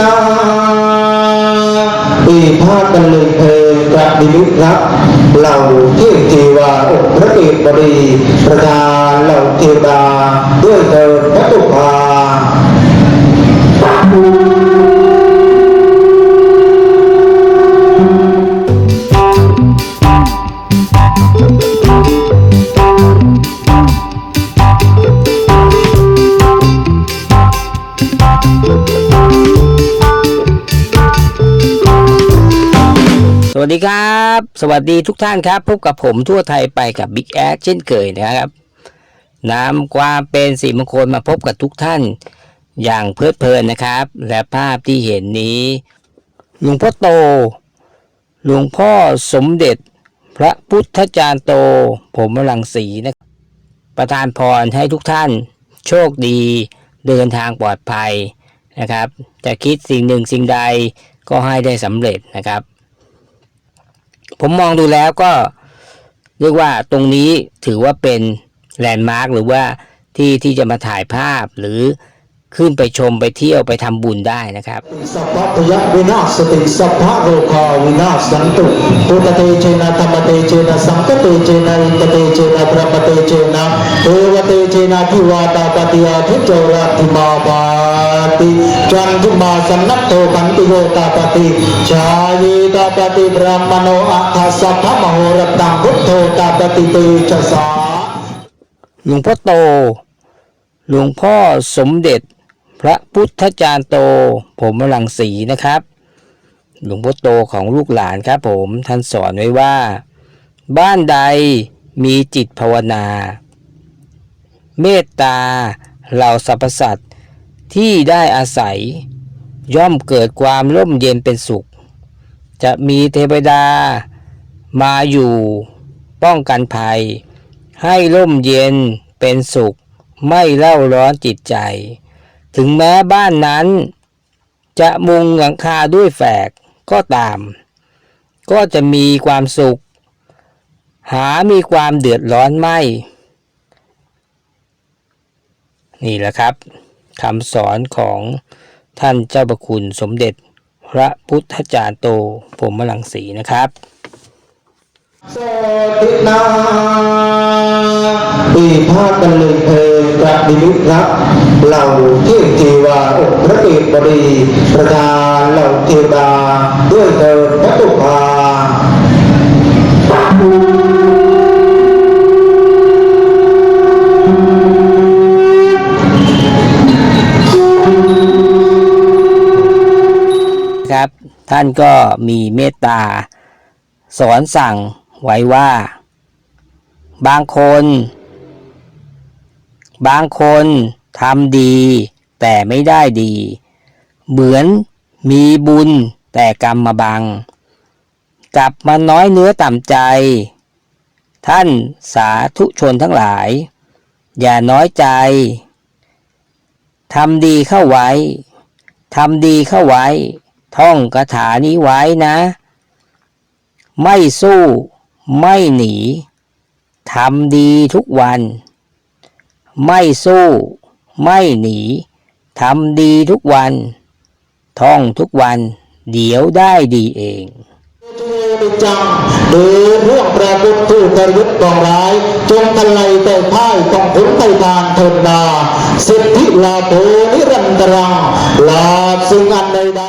นาปีภาคกันหนึ่งเพลงกระดิมิตรับเหล่าเทพเทวาอุปริเอกบดีประธาเหล่าเทวาด้วยเถิดพระตุภา วัสดีครับ สวัสดีทุกท่านครับ พบกับผมทั่วไทยไปกับบิ๊กแอเช่นเคยนะครับนำความเป็นสีมงคลมาพบกับทุกท่านอย่างเพลิดเพลินนะครับ และภาพที่เห็นนี้หลวงพ่อโต หลวงพ่อสมเด็จ พระพุทธจารย์โต ผมมลังสีนะประทานพรให้ทุกท่าน โชคดีเดินทางปลอดภัยนะครับ จะคิดสิ่งหนึ่งสิ่งใดก็ให้ได้สำเร็จนะครับ ผมมองดูแล้วก็เรียกว่าตรงนี้ถือว่าเป็นแลนด์มาร์คหรือว่าที่ที่จะมาถ่ายภาพหรือ ขึ้นไปชมไปเที่ยวไปทำบุญได้นะครับสัพพะพยะวินาศสติสัพพะโรคาวินาศสันตุพุทธเตเจนะธรรมเตเจนะสังฆเตเจนะอินทเตเจนะพระมเตเจนะเทวเตเจนะทิวาตาปฏิยาทิโจรัติมาปาติจันทุมาสันนัตโตขันติโยตาปฏิชายตาปฏิบรามโนอัฏฐสัพพะมโหรตังพุทโธตาปฏิเตชะสาหลวงพ่อโต หลวงพ่อสมเด็จ พระพุทธจารย์โต ผมมลังสีนะครับ หลวงพ่อโตของลูกหลานครับผมท่านสอนไว้ว่า บ้านใดมีจิตภาวนา เมตตาเหล่าสรรพสัตว์ที่ได้อาศัย ย่อมเกิดความร่มเย็นเป็นสุข จะมีเทวดามาอยู่ป้องกันภัย ให้ร่มเย็นเป็นสุข ไม่เล่าร้อนจิตใจ ถึงแม้บ้านนั้น จะมุงหลังคาด้วยแฝกก็ตาม ก็จะมีความสุข หามีความเดือดร้อนไม่ นี่แหละครับคำสอนของท่านเจ้าประคุณสมเด็จพระพุทธจารย์โตผมมลังสีนะครับโสตินาปีพาดกันเลยเพ ลงกระดิมิตรับเหล่าเทพเทวาองค์พระเกศบดีประธานเหล่าเทวดาด้วยเถิดพระตุภาครับท่านก็มีเมตตา สอนสั่งไว้ว่า บางคน บางคนทำดี แต่ไม่ได้ดี เหมือนมีบุญแต่กรรมมาบัง กลับมาน้อยเนื้อต่ำใจ ท่านสาธุชนทั้งหลาย อย่าน้อยใจทำดีเข้าไว้ทำดีเข้าไว้ ท่องคาถานี้ไว้นะ ไม่สู้ ไม่หนีทำดีทุกวัน ไม่สู้ ไม่หนีทำดีทุกวัน ท่องทุกวัน เดี๋ยวได้ดีเองดิจังเดินเรื่องประพุทธผู้กระยุทธ์กองร้าย จงทลายแต่พ่ายต้องผลไทยทานเทินดาสิทธิลาโภนิรันตรังลาบซึ่งอันใด